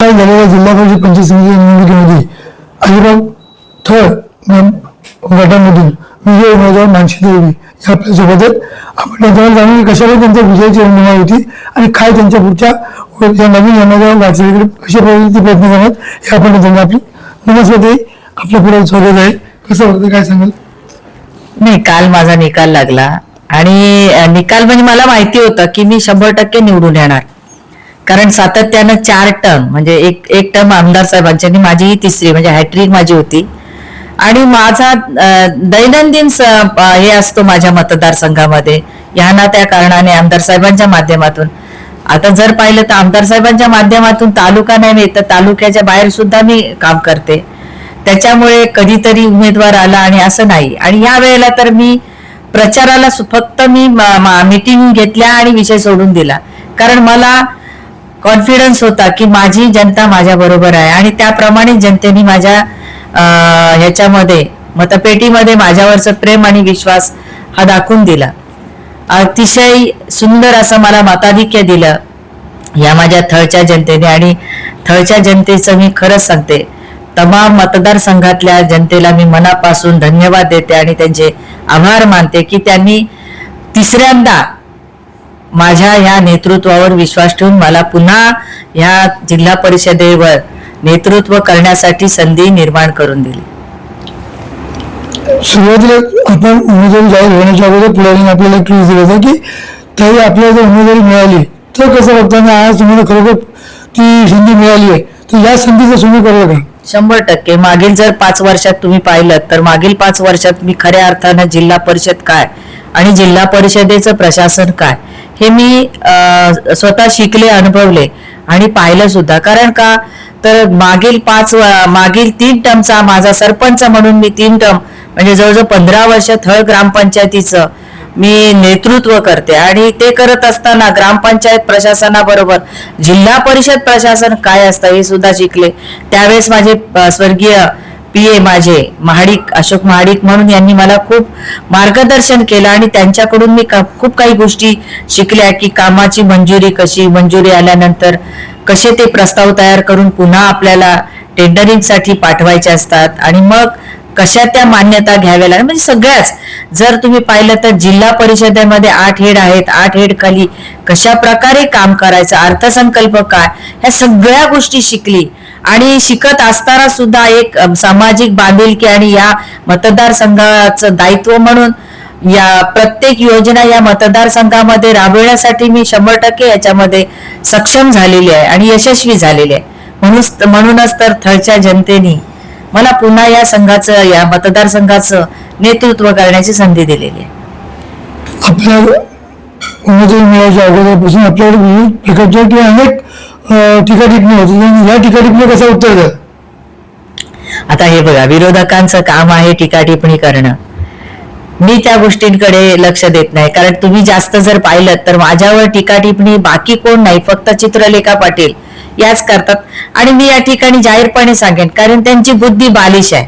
काल झालेल्या जिल्हा परिषद पंचायत समिती निवडणुकीमध्ये अलिबाग थळ गटामधून विजय उमेदवार मानसी देवी या आपल्यासोबत आहेत. आपण त्यांच्यावर जाणून कशाला त्यांच्या विजयाची रणधुमाळी होती आणि काय त्यांच्या पुढच्या या नवीन येणाऱ्या वाटचालीकडे कशा पद्धतीचे प्रयत्न करणार हे आपण त्यांना आपली नमस्कार ते आपल्या पुढे स्वागत आहे. कसं वाटतं? काय सांगाल? नाही काल माझा निकाल लागला आणि निकाल म्हणजे मला माहिती होतं की मी शंभर टक्के निवडून येणार. कारण सातत्यानं चार टर्म म्हणजे एक एक टर्म आमदार साहेबांची माझी ही तिसरी म्हणजे हॅट्रिक माझी होती. आणि माझा दैनंदिन हे असतो माझ्या मतदारसंघामध्ये. या ना त्या कारणाने आमदार साहेबांच्या माध्यमातून. आता जर पाहिलं तर आमदार साहेबांच्या माध्यमातून तालुका नाही तर तालुक्याच्या बाहेर सुद्धा मी काम करते. त्याच्यामुळे कधीतरी उमेदवार आला आणि असं नाही. आणि या वेळेला तर मी प्रचाराला फक्त मी मीटिंग घेतल्या आणि विषय सोडून दिला. कारण मला कॉन्फिडन्स होता की माझी जनता माझ्या बरोबर आहे. आणि त्याप्रमाणे जनतेने माझ्या अं, ह्याच्यामध्ये मतपेटीमध्ये माझ्यावरचं प्रेम आणि विश्वास हा दाखवून दिला. अतिशय सुंदर असं मला मताधिक्य दिलं या माझ्या थळच्या जनतेने. आणि थळच्या जनतेचं मी खरंच सांगते तमाम मतदारसंघातल्या जनतेला मी मनापासून धन्यवाद देते आणि त्यांचे आभार मानते की त्यांनी तिसऱ्यांदा माझ्या ह्या नेतृत्वावर विश्वास ठेवून मला पुन्हा ह्या जिल्हा परिषदेवर नेतृत्व करण्यासाठी संधी निर्माण करून दिली. सुरुवातीला आपण उमेदवारी जाहीर होण्याच्या अगोदर आपल्याला दिलं होतं की ताई आपल्याला जर उमेदवारी मिळाली तर कसं बघताना आज तुम्हाला खरोखर ती संधी मिळाली आहे. तर या संधीचं सोनं करलं का शंभर टक्के. मागील जर पाच वर्षात तुम्ही पाहिलं तर मागील पाच वर्षात मी खऱ्या अर्थानं जिल्हा परिषद काय? आणि जिल्हा परिषदेचं प्रशासन काय? हे मी स्वतः शिकले अनुभवले आणि पाहिलं सुद्धा. कारण का? तर मागील पाच मागील तीन टर्मचा माझा सरपंच म्हणून मी तीन टर्म म्हणजे जवळजवळ पंधरा वर्ष थळ ग्रामपंचायतीचं मी नेतृत्व करते. आणि ते करत असताना ग्रामपंचायत प्रशासनाबरोबर जिल्हा परिषद प्रशासन काय असतं हे सुद्धा शिकले. त्यावेळेस माझे स्वर्गीय पी ए माझे महाडिक अशोक महाडिक म्हणून यांनी मला खूप मार्गदर्शन केलं आणि त्यांच्याकडून मी का- खूप काही गोष्टी शिकल्या की कामाची मंजुरी कशी मंजुरी आल्यानंतर कसे ते प्रस्ताव तयार करून पुन्हा आपल्याला टेंडरिंगसाठी पाठवायचे असतात आणि मग कशा त्या मान्यता घ्याव्या लागतात म्हणजे सगळ्याच. जर तुम्ही पाहिलं तर जिल्हा परिषदेमध्ये आठ हेड आहेत आठ हेड खाली कशा प्रकारे काम करायचं अर्थसंकल्प काय ह्या सगळ्या गोष्टी शिकली. आणि शिकत असताना सुद्धा एक सामाजिक बांधिलकी आणि या मतदारसंघाचं दायित्व म्हणून या प्रत्येक योजना या मतदारसंघामध्ये राबविण्यासाठी मी शंभर टक्के याच्यामध्ये सक्षम झालेली आहे आणि यशस्वी झालेली आहे. म्हणून म्हणूनच तर थळच्या जनतेने मला पुन्हा या संघाचं या मतदारसंघाचं नेतृत्व करण्याची संधी दिलेली आहे. आपल्या मिळायच्या अगोदरपासून आपल्याकडे विविध प्रकारच्या किंवा अनेक टीका टिप्पणी होती या टीका टिप्पणी कसं उत्तर द्या आता हे बघा विरोधकांचं काम आहे टीका टिप्पणी करणं. मी त्या गोष्टींकडे लक्ष देत नाही. कारण तुम्ही जास्त जर पाहिलं तर माझ्यावर टीका टिप्पणी बाकी कोण नाही. फक्त चित्रलेखा पाटील याच करतात. आणि मी या ठिकाणी जाहीरपणे सांगेन कारण त्यांची बुद्धी बालिश आहे.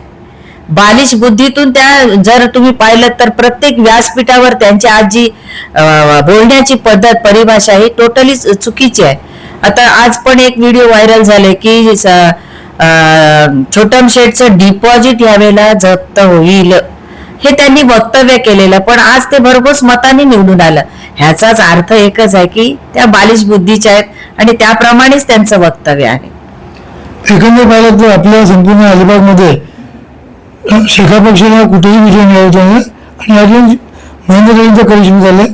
बालिश बुद्धीतून त्या जर तुम्ही पाहिलं तर प्रत्येक व्यासपीठावर त्यांची आज जी अं, बोलण्याची पद्धत परिभाषा ही टोटली चुकीची आहे. आता आज पण एक व्हिडिओ व्हायरल झाले की स- छोटम शेठचं डिपॉझिट यावेळेला जप्त होईल. हे त्यांनी वक्तव्य केलेलं पण आज ते भरघोस मताने निवडून आलं. ह्याचाच अर्थ एकच आहे की त्या बालिश बुद्धीच्या आहेत आणि त्याप्रमाणेच त्यांचं वक्तव्य आहे. एकंदर पाहिलं तर आपल्या संपूर्ण अलिबागमध्ये शेखा पक्षाला कुठेही विजय मिळवता आणि अजून महेंद्रजींचं करिश्मा झाले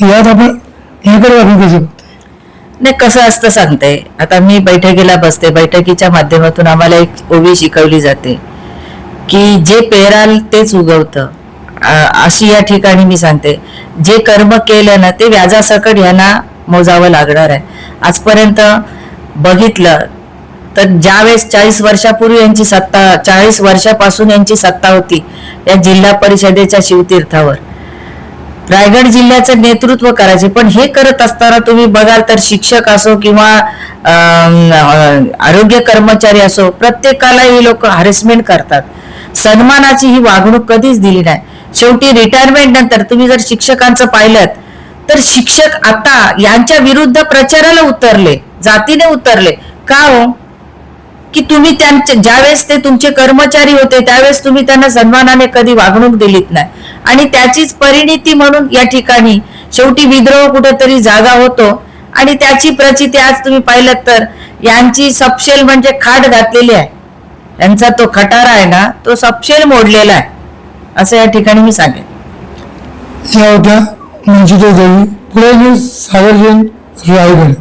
तर यात आपण याकडे आपण कसं? नाही कसं असतं सांगते. आता मी बैठकीला बसते. बैठकीच्या माध्यमातून आम्हाला एक ओवी शिकवली जाते की जे पेराल तेच उगवतं. अशी या ठिकाणी मी सांगते. जे कर्म केलं ना ते व्याजासकट ह्यांना मोजावं लागणार आहे. आजपर्यंत बघितलं तर ज्यावेळेस चाळीस वर्षापूर्वी यांची सत्ता चाळीस वर्षापासून यांची सत्ता होती या जिल्हा परिषदेच्या शिवतीर्थावर. रायगड जिल्ह्याचं नेतृत्व करायचे. पण हे करत असताना तुम्ही बघाल तर शिक्षक असो किंवा आरोग्य कर्मचारी असो प्रत्येकाला ही लोक हॅरेसमेंट करतात. सन्मानाची ही वागणूक कधीच दिली नाही. शेवटी रिटायरमेंट नंतर तुम्ही जर शिक्षकांचं पाहिलं तर शिक्षक आता यांच्या विरुद्ध प्रचाराला उतरले जातीने उतरले. का हो? की तुम्ही त्यांचे ज्यावेळेस ते तुमचे कर्मचारी होते त्यावेळेस तुम्ही त्यांना सन्मानाने कधी वागणूक दिलीत नाही. आणि त्याचीच परिणिती म्हणून या ठिकाणी शेवटी विद्रोह कुठेतरी जागा होतो. आणि त्याची प्रचिती आज तुम्ही पाहिलं तर यांची सपशेल म्हणजे खाट घातलेली आहे. यांचा तो खटारा आहे ना तो सपशेल मोडलेला आहे. असं या ठिकाणी मी सांगेन. या होत्या मंजिता देवी पुढे न्यूज सागर रायगड.